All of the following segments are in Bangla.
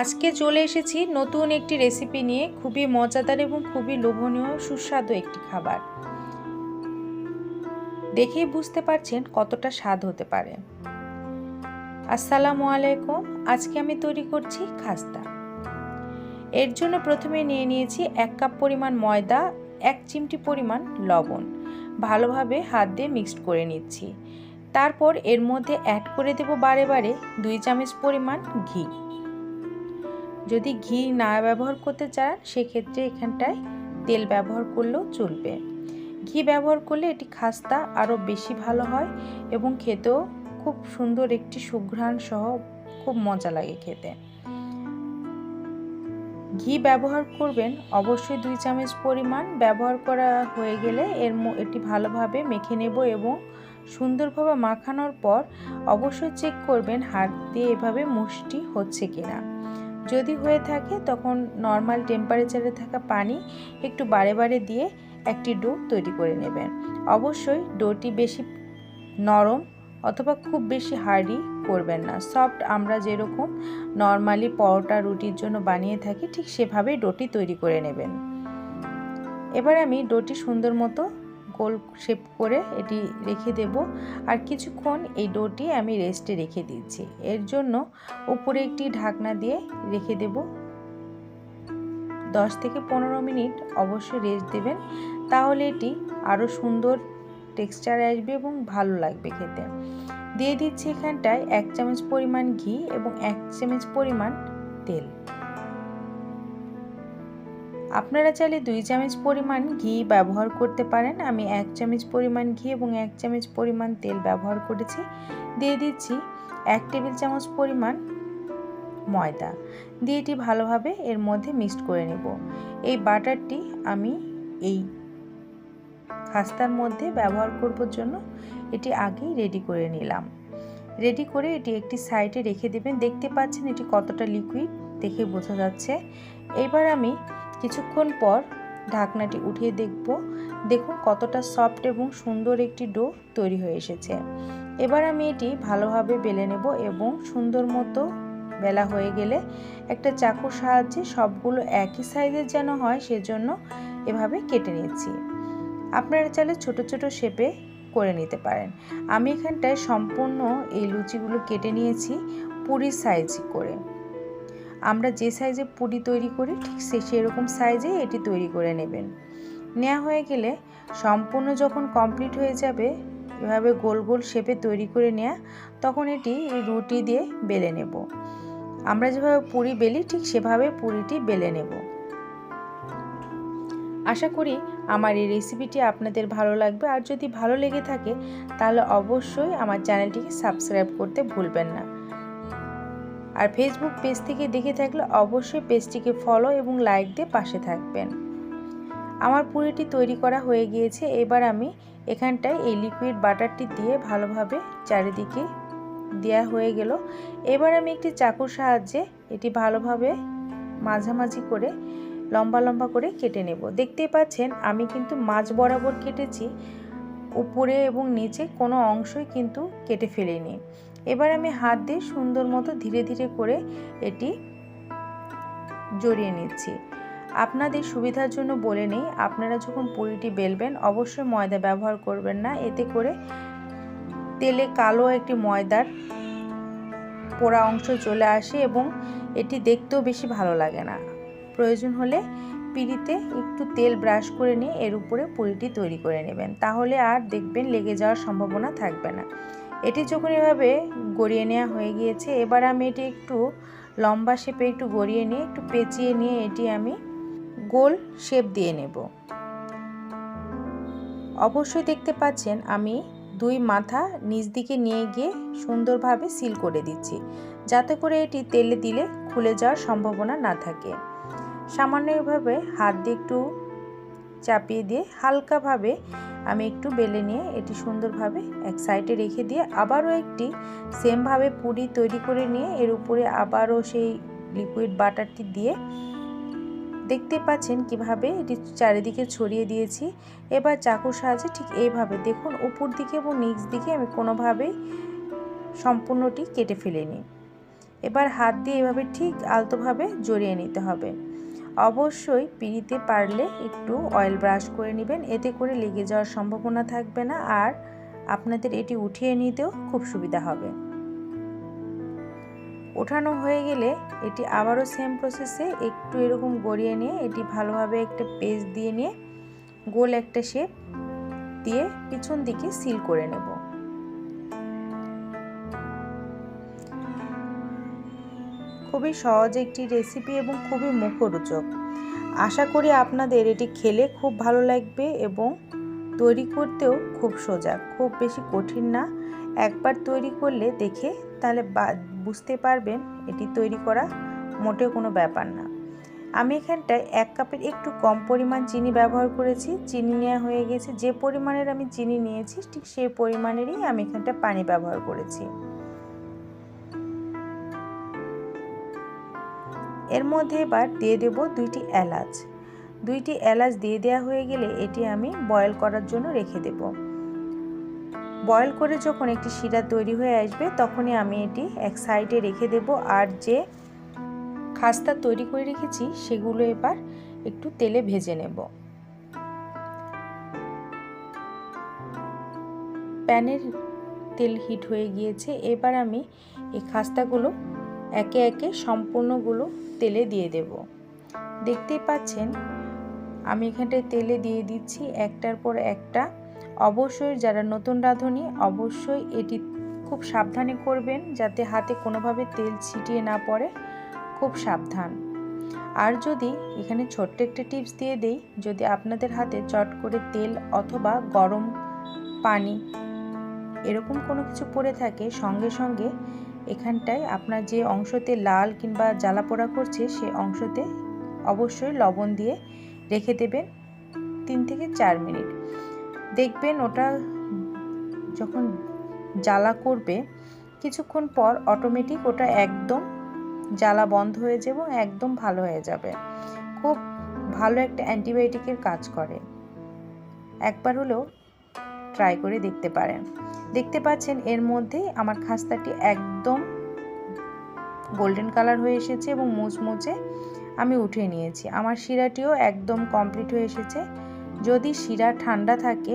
আজকে চলে এসেছি নতুন একটি রেসিপি নিয়ে খুবই মজাদার এবং খুবই লোভনীয় সুস্বাদু একটি খাবার। দেখেই বুঝতে পারছেন কতটা স্বাদ হতে পারে। আসসালামু আলাইকুম, আজকে আমি তৈরি করছি খাস্তা। এর জন্য প্রথমে নিয়ে নিয়েছি এক কাপ পরিমাণ ময়দা, এক চিমটি পরিমাণ লবণ। ভালোভাবে হাত দিয়ে মিক্সড করে নিচ্ছি। তারপর এর মধ্যে অ্যাড করে দেব বারে বারে দুই চামচ পরিমাণ ঘি। যদি ঘি না ব্যবহার করতে চান সেক্ষেত্রে এখানটায় তেল ব্যবহার করলেও চলবে। ঘি ব্যবহার করলে এটি খাস্তা আরও বেশি ভালো হয় এবং খেতেও খুব সুন্দর একটি সুঘ্রাণ সহ খুব মজা লাগে খেতে। ঘি ব্যবহার করবেন অবশ্যই দুই চামচ পরিমাণ। ব্যবহার করা হয়ে গেলে এর এটি ভালোভাবে মেখে নেব এবং সুন্দরভাবে মাখানোর পর অবশ্যই চেক করবেন হাত দিয়ে এভাবে মুষ্টি হচ্ছে কিনা। যদি হয়ে থাকে তখন নর্মাল টেম্পারেচারে থাকা পানি একটু বারে বারে দিয়ে একটি ডো তৈরি করে নেবেন। অবশ্যই ডোটি বেশি নরম অথবা খুব বেশি হার্ডি করবেন না। সফট আমরা যেরকম নর্মালি পরোটা রুটির জন্য বানিয়ে থাকি ঠিক সেভাবেই ডোটি তৈরি করে নেবেন। এবার আমি ডোটি সুন্দর মতো গোল শেপ করে এটি রেখে দেব। আর কিছুক্ষণ এই ডোটি আমি রেস্টে রেখে দিচ্ছি। এর জন্য উপরে একটি ঢাকনা দিয়ে রেখে দেব। দশ থেকে পনেরো মিনিট অবশ্যই রেস্ট দেবেন। তাহলে এটি আরও সুন্দর টেক্সচার আসবে এবং ভালো লাগবে খেতে। দিয়ে দিচ্ছি এখানটায় এক চামচ পরিমাণ ঘি এবং এক চামচ পরিমাণ তেল। আপনারা চাইলে দুই চামচ পরিমাণ ঘি ব্যবহার করতে পারেন। আমি এক চামচ পরিমাণ ঘি এবং এক চামচ পরিমাণ তেল ব্যবহার করেছি। দিয়ে দিচ্ছি এক টেবিল চামচ পরিমাণ ময়দা। দিয়ে এটি ভালোভাবে এর মধ্যে মিক্সড করে নেব। এই বাটারটি আমি এই খাস্তার মধ্যে ব্যবহার করবার জন্য এটি আগেই রেডি করে নিলাম। রেডি করে এটি একটি সাইডে রেখে দেবেন। দেখতে পাচ্ছেন এটি কতটা লিকুইড দেখে বোঝা যাচ্ছে। এবার আমি কিছুক্ষণ পর ঢাকনাটি উঠিয়ে দেখব, দেখুন কতটা সফট এবং সুন্দর একটি ডো তৈরি হয়ে এসেছে। এবার আমি এটি ভালোভাবে বেলে নেব এবং সুন্দর মতো বেলা হয়ে গেলে একটা চাকুর সাহায্যে সবগুলো একই সাইজের যেন হয় সেজন্য এভাবে কেটে নিচ্ছি আপনারা চাইলে ছোট ছোট শেপে করে নিতে পারেন। আমি এখানটায় সম্পূর্ণ এই লুচিগুলো কেটে নিয়েছি পুরীর সাইজ করে। আমরা যে সাইজে পুরি তৈরি করি, ঠিক সে সেরকম সাইজে এটি তৈরি করে নেবেন। নেওয়া হয়ে গেলে সম্পূর্ণ যখন কমপ্লিট হয়ে যাবে, এভাবে গোল গোল শেপে তৈরি করে নেওয়া তখন এটি রুটি দিয়ে বেলে নেব। আমরা যেভাবে পুরি বেলি, ঠিক সেভাবে পুরিটি বেলে নেব। আশা করি আমার এই রেসিপিটি আপনাদের ভালো লাগবে। আর যদি ভালো লেগে থাকে, তাহলে অবশ্যই আমার চ্যানেলটিকে সাবস্ক্রাইব করতে ভুলবেন না। আর ফেসবুক পেজ থেকে দেখে থাকলে অবশ্যই পেজটিকে ফলো এবং লাইক দিয়ে পাশে থাকবেন। আমার পুরিটি তৈরি করা হয়ে গিয়েছে। এবার আমি এখানটায় এই লিকুইড বাটারটি দিয়ে ভালোভাবে চারিদিকে দেওয়া হয়ে গেল। এবার আমি একটি চাকুর সাহায্যে এটি ভালোভাবে মাঝামাঝি করে, লম্বা লম্বা করে কেটে নেব। দেখতেই পাচ্ছেন, আমি কিন্তু মাছ বরাবর কেটেছি। উপরে এবং নিচে কোনো অংশই কিন্তু কেটে ফেলিনি। এবার আমি হাত দিয়ে সুন্দর মতো ধীরে ধীরে করে এটি জড়িয়ে নিচ্ছি। আপনাদের সুবিধার জন্য বলে নেই, আপনারা যখন পুরিটি বেলবেন, অবশ্যই ময়দা ব্যবহার করবেন না। এতে করে তেলে কালো একটি ময়দার পোড়া অংশ চলে আসে এবং এটি দেখতেও বেশি ভালো লাগে না। প্রয়োজন হলে পিড়িতে একটু তেল ব্রাশ করে নিয়ে এর উপরে পুরিটি তৈরি করে নেবেন। তাহলে আর দেখবেন লেগে যাওয়ার সম্ভাবনা থাকবে না। এটি যখন এভাবে গড়িয়ে নেওয়া হয়ে গিয়েছে, এবার আমি এটি একটু লম্বা শেপে একটু গড়িয়ে নিয়ে, একটু পেঁচিয়ে নিয়ে এটি আমি গোল শেপ দিয়ে নেব। অবশ্যই দেখতে পাচ্ছেন, আমি দুই মাথা নিচ দিকে নিয়ে গিয়ে সুন্দরভাবে সিল করে দিচ্ছি, যাতে করে এটি তেলে দিলে খুলে যাওয়ার সম্ভাবনা না থাকে। সামান্যভাবে হাত দিয়ে একটু চাপিয়ে দিয়ে হালকাভাবে আমি একটু বেলে নিয়ে এটি সুন্দরভাবে এক সাইডে রেখে দিয়ে আবারও একটি সেমভাবে পুরি তৈরি করে নিয়ে এর উপরে আবারও সেই লিকুইড বাটারটি দিয়ে দেখতে পাচ্ছেন কীভাবে এটি চারিদিকে ছড়িয়ে দিয়েছি। এবার চাকুর সাহায্যে ঠিক এইভাবে দেখুন উপর দিকে এবং নিচ দিকে আমি কোনোভাবেই সম্পূর্ণটি কেটে ফেলিনি। এবার হাত দিয়ে এভাবে ঠিক আলতোভাবে জড়িয়ে নিতে হবে। অবশ্যই পিড়িতে পারলে একটু অয়েল ব্রাশ করে নেবেন। এতে করে লেগে যাওয়ার সম্ভাবনা থাকবে না আর আপনাদের এটি উঠিয়ে নিতেও খুব সুবিধা হবে। ওঠানো হয়ে গেলে এটি আবারও সেম প্রসেসে একটু এরকম গড়িয়ে নিয়ে এটি ভালোভাবে একটা পেস্ট দিয়ে নিয়ে গোল একটা শেপ দিয়ে পিছন দিকে সিল করে নেব। খুবই সহজ একটি রেসিপি এবং খুবই মুখরোচক। আশা করি আপনাদের এটি খেলে খুব ভালো লাগবে এবং তৈরি করতেও খুব সোজা, খুব বেশি কঠিন না। একবার তৈরি করলে দেখে তাহলে বুঝতে পারবেন এটি তৈরি করা মোটেও কোনো ব্যাপার না। আমি এখানটায় এক কাপের একটু কম পরিমাণ চিনি ব্যবহার করেছি, চিনি নেওয়া হয়ে গেছে। যে পরিমাণের আমি চিনি নিয়েছি, ঠিক সেই পরিমাণেরই আমি এখানটা পানি ব্যবহার করেছি। এর মধ্যে এবার দিয়ে দেব দুইটি এলাচ। দুইটি এলাচ দিয়ে দেওয়া হয়ে গেলে এটি আমি বয়েল করার জন্য রেখে দেব। বয়েল করে যখন একটি শিরা তৈরি হয়ে আসবে, তখনই আমি এটি এক সাইডে রেখে দেব। আর যে খাস্তা তৈরি করে রেখেছি, সেগুলো এবার একটু তেলে ভেজে নেব। প্যানের তেল হিট হয়ে গিয়েছে। এবার আমি এই খাস্তাগুলো একে একে সম্পূর্ণগুলো তেলে দিয়ে দেব। দেখতেই পাচ্ছেন, আমি এখানটায় তেলে দিয়ে দিচ্ছি, একটার পর একটা। অবশ্যই যারা নতুন রাঁধুনি, অবশ্যই এটি খুব সাবধানে করবেন যাতে হাতে কোনোভাবে তেল ছিটিয়ে না পড়ে। খুব সাবধান। আর যদি এখানে ছোট্ট একটা টিপস দিয়ে দেই, যদি আপনাদের হাতে চট করে তেল অথবা গরম পানি এরকম কোনো কিছু পড়ে থাকে, সঙ্গে সঙ্গে এখানটায় আপনার যে অংশতে লাল কিংবা জ্বালা পোড়া করছে, সে অংশতে অবশ্যই লবণ দিয়ে রেখে দেবেন তিন থেকে চার মিনিট। দেখবেন ওটা যখন জ্বালা করবে, কিছুক্ষণ পর অটোমেটিক ওটা একদম জ্বালা বন্ধ হয়ে যাবে একদম ভালো হয়ে যাবে। খুব ভালো একটা অ্যান্টিবায়োটিকের কাজ করে। একবার হলেও ট্রাই করে দেখতে পারেন। দেখতে পাচ্ছেন, এর মধ্যেই আমার খাস্তাটি একদম গোল্ডেন কালার হয়ে এসেছে এবং মুচমুচে আমি উঠিয়ে নিয়েছি। আমার শিরাটিও একদম কমপ্লিট হয়ে এসেছে। যদি শিরা ঠান্ডা থাকে,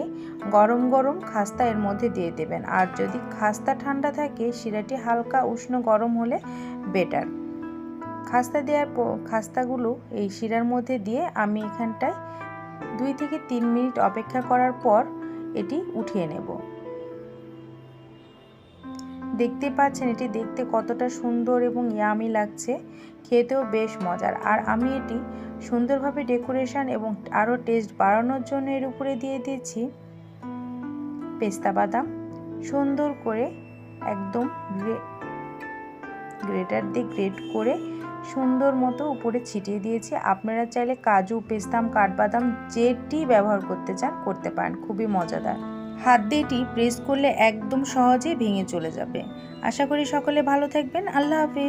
গরম গরম খাস্তা এর মধ্যে দিয়ে দেবেন। আর যদি খাস্তা ঠান্ডা থাকে, শিরাটি হালকা উষ্ণ গরম হলে বেটার। খাস্তা দেওয়ার খাস্তাগুলো এই শিরার মধ্যে দিয়ে আমি এখানটায় দুই থেকে তিন মিনিট অপেক্ষা করার পর এটি উঠিয়ে নেব। দেখতে পাচ্ছেন, এটি দেখতে কতটা সুন্দর এবং ইয়ামি লাগছে। খেতেও বেশ মজার। আর আমি এটি সুন্দরভাবে ডেকোরেশন এবং আরও টেস্ট বাড়ানোর জন্য এর উপরে দিয়ে দিয়েছি পেস্তা বাদাম। সুন্দর করে একদম গ্রেটার দিয়ে গ্রেট করে সুন্দর মতো উপরে ছিটিয়ে দিয়েছি। আপনারা চাইলে কাজু, পেস্তাম, কাঠবাদাম যেটি ব্যবহার করতে চান, করতে পারেন। খুবই মজাদার। হাত দিয়ে এটি প্রেস করলে একদম সহজেই ভেঙে চলে যাবে। আশা করি সকলে ভালো থাকবেন। আল্লাহ হাফিজ।